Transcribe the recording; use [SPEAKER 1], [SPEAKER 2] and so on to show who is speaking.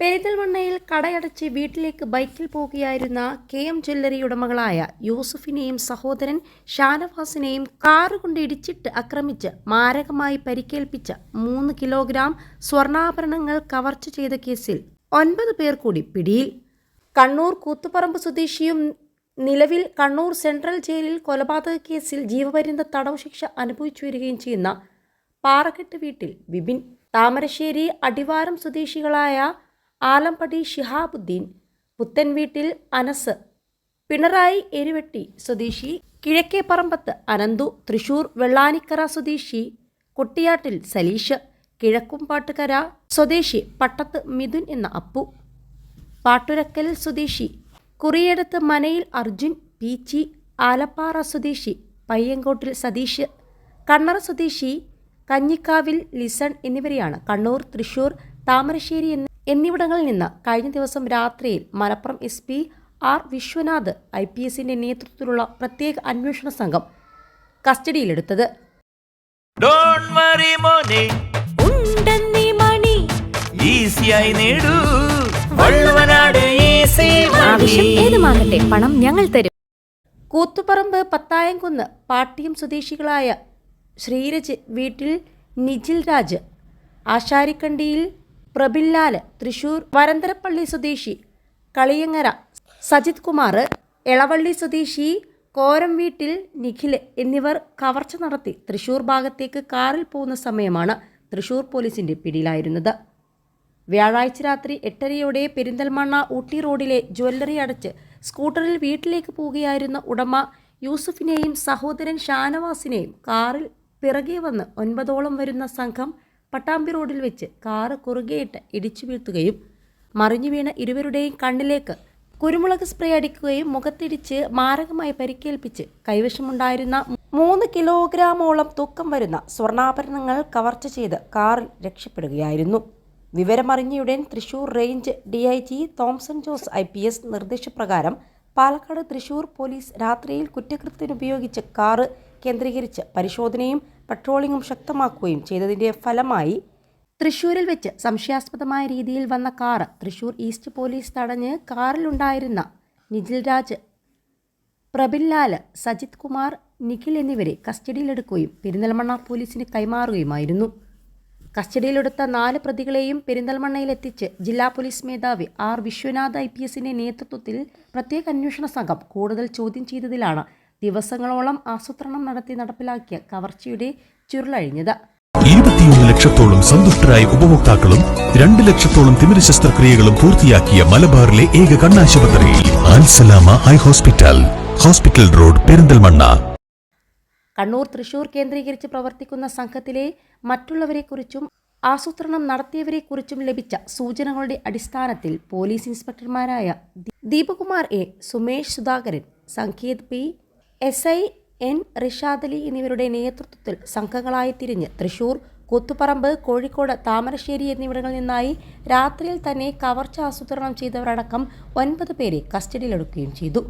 [SPEAKER 1] പെരിന്തൽമണ്ണയിൽ കടയടച്ച് വീട്ടിലേക്ക് ബൈക്കിൽ പോകുകയായിരുന്ന കെ എം ജ്വല്ലറി ഉടമകളായ യൂസുഫിനെയും സഹോദരൻ ഷാനവാസിനെയും കാറുകൊണ്ട് ഇടിച്ചിട്ട് ആക്രമിച്ച് മാരകമായി പരിക്കേൽപ്പിച്ച മൂന്ന് കിലോഗ്രാം സ്വർണാഭരണങ്ങൾ കവർച്ച ചെയ്ത കേസിൽ ഒൻപത് പേർ കൂടി പിടിയിൽ. കണ്ണൂർ കൂത്തുപറമ്പ് സ്വദേശിയും നിലവിൽ കണ്ണൂർ സെൻട്രൽ ജയിലിൽ കൊലപാതക കേസിൽ ജീവപര്യന്ത തടവ് ശിക്ഷ അനുഭവിച്ചു വരികയും ചെയ്യുന്ന പാറക്കെട്ട് വീട്ടിൽ വിപിൻ. താമരശ്ശേരി അടിവാരം സ്വദേശികളായ ആലമ്പടി ഷിഹാബുദ്ദീൻ പുത്തൻ വീട്ടിൽ അനസ് പിണറായി എരുവെട്ടി സ്വദേശി കിഴക്കേപ്പറമ്പത്ത് അനന്തു തൃശൂർ വെള്ളാനിക്കര സ്വദേശി കുട്ടിയാട്ടിൽ സലീഷ് കിഴക്കുംപാട്ടുകര സ്വദേശി പട്ടത്ത് മിഥുൻ എന്ന അപ്പു. പാട്ടുരക്കൽ സ്വദേശി കുറിയടത്ത് മനയിൽ അർജുൻ പീച്ചി ആലപ്പാറ സ്വദേശി പയ്യങ്കോട്ടിൽ സതീഷ് കണ്ണറ സ്വദേശി കഞ്ഞിക്കാവിൽ ലിസൺ എന്നിവരെയാണ് കണ്ണൂർ തൃശൂർ താമരശ്ശേരി എന്നി- എന്നിവിടങ്ങളിൽ നിന്ന് കഴിഞ്ഞ ദിവസം രാത്രിയിൽ Malappuram S P R Viswanath I P എസിന്റെ നേതൃത്വത്തിലുള്ള പ്രത്യേക അന്വേഷണ സംഘം കസ്റ്റഡിയിലെടുത്തത്.
[SPEAKER 2] ഡോണ്ട് വറി മോനെ.
[SPEAKER 3] ഉണ്ടെന്നീ മണി.
[SPEAKER 2] ഈസിയായി നേടൂ. വള്ളുവനാട് ഈസി
[SPEAKER 3] ആവശ്യം ഏതുമാകട്ടെ പണം ഞങ്ങൾ തരും.
[SPEAKER 1] കൂത്തുപറമ്പ് പത്തായംകുന്ന് പാട്ടിയം സ്വദേശികളായ ശ്രീരജ് വീട്ടിൽ നിജിൽ രാജ്. ആശാരിക്കണ്ടിയിൽ പ്രബില്ലാൽ തൃശൂർ വരന്തരപ്പള്ളി സ്വദേശി കളിയങ്ങര സജിത് കുമാർ എളവള്ളി സ്വദേശി കോരം വീട്ടിൽ നിഖിൽ എന്നിവർ കവർച്ച നടത്തി തൃശൂർ ഭാഗത്തേക്ക് കാറിൽ പോകുന്ന സമയമാണ് തൃശൂർ പോലീസിന്റെ പിടിയിലായിരുന്നത്. വ്യാഴാഴ്ച രാത്രി എട്ടരയോടെ പെരിന്തൽമണ്ണ ഊട്ടി റോഡിലെ ജ്വല്ലറി അടച്ച് സ്കൂട്ടറിൽ വീട്ടിലേക്ക് പോവുകയായിരുന്ന ഉടമ യൂസുഫിനെയും സഹോദരൻ ഷാനവാസിനെയും കാറിൽ പിറകെ വന്ന് ഒൻപതോളം വരുന്ന സംഘം പട്ടാമ്പി റോഡിൽ വെച്ച് കാറ് കുറുകെയിട്ട് ഇടിച്ചു വീഴ്ത്തുകയും മറിഞ്ഞു വീണ ഇരുവരുടെയും കണ്ണിലേക്ക് കുരുമുളക് സ്പ്രേ അടിക്കുകയും മുഖത്തിടിച്ച് മാരകമായി പരിക്കേൽപ്പിച്ച് കൈവശമുണ്ടായിരുന്ന മൂന്ന് കിലോഗ്രാമോളം തൂക്കം വരുന്ന സ്വർണാഭരണങ്ങൾ കവർച്ച ചെയ്ത് കാറിൽ രക്ഷപ്പെടുകയായിരുന്നു. വിവരമറിഞ്ഞയുടൻ Thrissur range D I G Thomson Jose I P S നിർദ്ദേശപ്രകാരം പാലക്കാട് തൃശൂർ പോലീസ് രാത്രിയിൽ കുറ്റകൃത്യത്തിനുപയോഗിച്ച് കാറ് കേന്ദ്രീകരിച്ച് പരിശോധനയും പട്രോളിംഗും ശക്തമാക്കുകയും ചെയ്തതിന്റെ ഫലമായി തൃശൂരിൽ വെച്ച് സംശയാസ്പദമായ രീതിയിൽ വന്ന കാറ് തൃശൂർ ഈസ്റ്റ് പോലീസ് തടഞ്ഞ് കാറിലുണ്ടായിരുന്ന നിഖിൽ രാജ് പ്രബിൻലാൽ സജിത് കുമാർ നിഖിൽ എന്നിവരെ കസ്റ്റഡിയിലെടുക്കുകയും പെരിന്തൽമണ്ണ പോലീസിന് കൈമാറുകയുമായിരുന്നു. കസ്റ്റഡിയിലെടുത്ത നാല് പ്രതികളെയും പെരിന്തൽമണ്ണയിലെത്തിച്ച് ജില്ലാ പോലീസ് മേധാവി ആർ വിശ്വനാഥ് ഐ പി എസിന്റെ നേതൃത്വത്തിൽ പ്രത്യേക അന്വേഷണ സംഘം കൂടുതൽ ചോദ്യം ചെയ്തതിലാണ് ദിവസങ്ങളോളം ആസൂത്രണം നടത്തി നടപ്പിലാക്കിയ കവർച്ചയുടെ ചുരുളഴിഞ്ഞത്.
[SPEAKER 4] ഇരുപത്തിയൊന്ന് ലക്ഷത്തോളം സന്തുഷ്ടരായ ഉപഭോക്താക്കളും രണ്ട് ലക്ഷത്തോളം തിമിര ശസ്ത്രക്രിയകളും പൂർത്തിയാക്കിയ മലബാറിലെ ഏക കണ്ണാശുപത്രി Al Salama eye hospital hospital road Perinthalmanna.
[SPEAKER 1] Kannur Thrissur കേന്ദ്രീകരിച്ച് പ്രവർത്തിക്കുന്ന സംഘത്തിലെ മറ്റുള്ളവരെക്കുറിച്ചും ആസൂത്രണം നടത്തിയവരെക്കുറിച്ചും ലഭിച്ച സൂചനകളുടെ അടിസ്ഥാനത്തിൽ പോലീസ് ഇൻസ്പെക്ടർമാരായ Deepakumar A. Sumesh Sudhakaran സംഖ്യേത് P. S I N Rishad Ali എന്നിവരുടെ നേതൃത്വത്തിൽ സംഘങ്ങളായി തിരിഞ്ഞ് തൃശൂർ കൂത്തുപറമ്പ് കോഴിക്കോട് താമരശ്ശേരി എന്നിവിടങ്ങളിൽ നിന്നായി രാത്രിയിൽ തന്നെ കവർച്ച ആസൂത്രണം ചെയ്തവരടക്കം ഒൻപത് പേരെ കസ്റ്റഡിയിലെടുക്കുകയും ചെയ്തു.